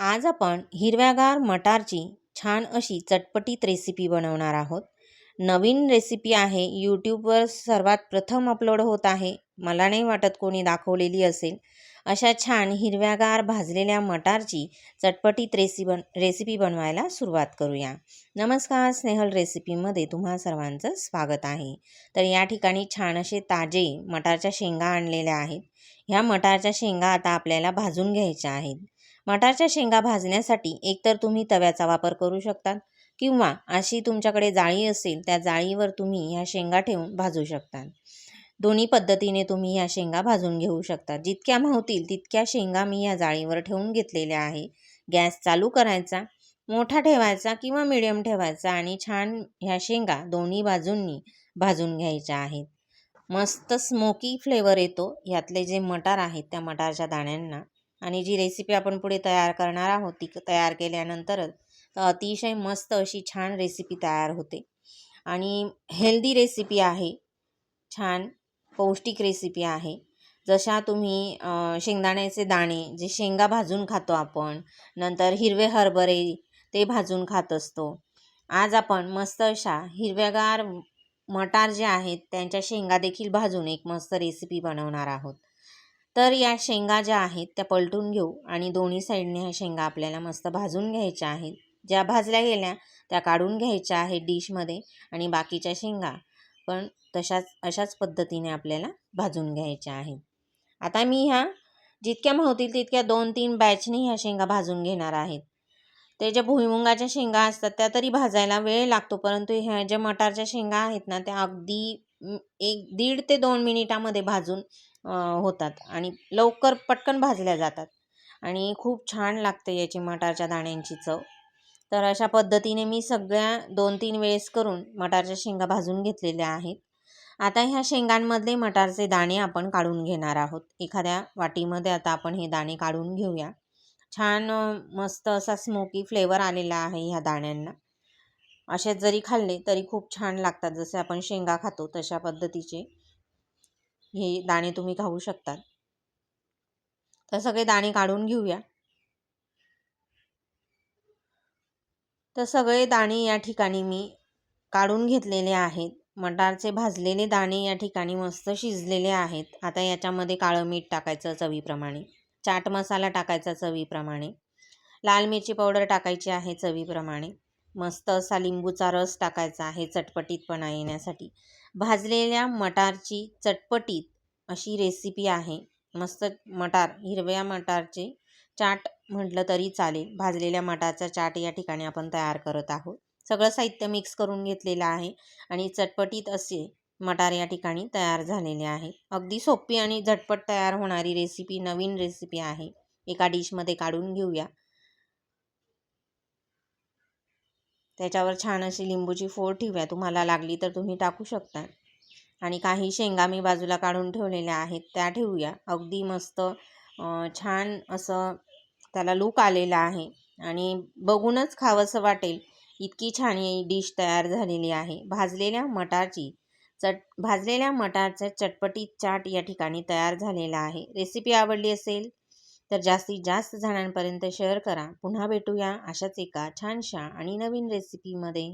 आज आपण हिरव्यागार मटारची छान अशी चटपटीत रेसिपी बनवणार आहोत. नवीन रेसिपी आहे. यूट्यूबवर सर्वात प्रथम अपलोड होत आहे. मला नाही वाटत कोणी दाखवलेली असेल. अशा छान हिरव्यागार भाजलेल्या मटारची चटपटीत रेसि बन रेसिपी बनवायला सुरुवात करूया. नमस्कार स्नेहल रेसिपीमध्ये तुम्हा सर्वांचं स्वागत आहे. तर या ठिकाणी छान असे ताजे मटारच्या शेंगा आणलेल्या आहेत. ह्या मटारच्या शेंगा आता आपल्याला भाजून घ्यायच्या आहेत. मटारच्या शेंगा भाजण्यासाठी एकतर तुम्ही तव्याचा वापर करू शकता किंवा अशी तुमच्याकडे जाळी असेल त्या जाळीवर तुम्ही ह्या शेंगा ठेवून भाजू शकता दोन्ही पद्धतीने तुम्ही ह्या शेंगा भाजून घेऊ शकता जितक्या मावतील तितक्या शेंगा मी या जाळीवर ठेवून घेतलेल्या आहे. गॅस चालू करायचा मोठा ठेवायचा किंवा मिडियम ठेवायचा आणि छान ह्या शेंगा दोन्ही बाजूंनी भाजून घ्यायच्या आहेत. मस्त स्मोकी फ्लेवर येतो. यातले जे मटार आहेत त्या मटारच्या दाण्यांना आणि जी रेसिपी आपण पुढे तयार करणार आहोत ती तयार केल्यानंतरच अतिशय मस्त अशी छान रेसिपी तयार होते. आणि हेल्दी रेसिपी आहे छान पौष्टिक रेसिपी आहे. जशा तुम्ही शेंगदाण्याचे दाणे जे शेंगा भाजून खातो आपण नंतर हिरवे हरभरे ते भाजून खात असतो. आज आपण मस्त अशा हिरव्यागार मटार जे आहेत त्यांच्या शेंगा देखील भाजून एक मस्त रेसिपी बनवणार आहोत. तर या शेंगा ज्या आहेत त्या पलटून घेऊ आणि दोन्ही साईडने ह्या शेंगा आपल्याला मस्त भाजून घ्यायच्या आहेत. ज्या भाजल्या गेल्या त्या काढून घ्यायच्या आहेत डिशमध्ये आणि बाकीच्या शेंगा पण तशाच अशाच पद्धतीने आपल्याला भाजून घ्यायच्या आहेत. आता मी ह्या जितक्या मावतील तितक्या दोन तीन बॅचनी ह्या शेंगा भाजून घेणार आहेत. ते ज्या भुईमुंगाच्या शेंगा असतात त्या तरी भाजायला वेळ लागतो परंतु ह्या ज्या मटारच्या शेंगा आहेत ना त्या अगदी एक दीड ते दोन मिनिटामध्ये भाजून होतात आणि लवकर पटकन भाजल्या जातात. आणि खूप छान लागते याची मटारच्या दाण्यांची चव. तर अशा पद्धतीने मी सगळ्या दोन तीन वेळेस करून मटारच्या शेंगा भाजून घेतलेल्या आहेत. आता ह्या शेंगांमधले मटारचे दाणे आपण काढून घेणार आहोत. एखाद्या वाटीमध्ये आता आपण हे दाणे काढून घेऊया. छान मस्त असा स्मोकी फ्लेवर आलेला आहे ह्या दाण्यांना. असेच जरी खाल्ले तरी खूप छान लागतात. जसे आपण शेंगा खातो तशा पद्धतीचे. हे दाणे तुम्ही खाऊ शकतात. तर सगळे दाणे काढून घेऊया. तर सगळे दाणे या ठिकाणी मी काढून घेतलेले आहेत. मटारचे भाजलेले दाणे या ठिकाणी मस्त शिजलेले आहेत. आता याच्यामध्ये काळं मीठ टाकायचं चवीप्रमाणे. चाट मसाला टाकायचा चवीप्रमाणे. लाल मिरची पावडर टाकायची आहे चवीप्रमाणे. मस्त असा लिंबूचा रस टाकायचा आहे चटपटीतपणा येण्यासाठी. भाजलेल्या मटारची चटपटीत अशी रेसिपी आहे. मस्त मटार हिरव्या मटारचे चाट म्हटलं तरी चालेल. भाजलेल्या मटारचा चाट या ठिकाणी आपण तयार करत आहोत. सगळं साहित्य मिक्स करून घेतलेलं आहे आणि चटपटीत असे मटार या ठिकाणी तयार झालेले आहे. अगदी सोपी आणि झटपट तयार होणारी रेसिपी नवीन रेसिपी आहे. एका डिशमध्ये काढून घेऊया. त्याच्यावर छान अशी लिंबूची फोड ठेवूया. तुम्हाला लागली तर तुम्ही टाकू शकता. आणि काही शेंगा मी बाजूला काढून ठेवलेल्या आहेत त्या ठेवूया. अगदी मस्त छान असं त्याला लूक आलेला आहे. आणि बघूनच खावंसं वाटेल. इतकी छान ही डिश तयार झालेली आहे. भाजलेल्या मटारची चट भाजलेल्या मटारचा चटपटीत चाट या ठिकाणी तयार झालेला आहे. रेसिपी आवडली असेल तर जास्तीत जास्त जणांपर्यंत शेअर करा. पुन्हा भेटूया अशाच एका छानशा आणि नवीन रेसिपीमध्ये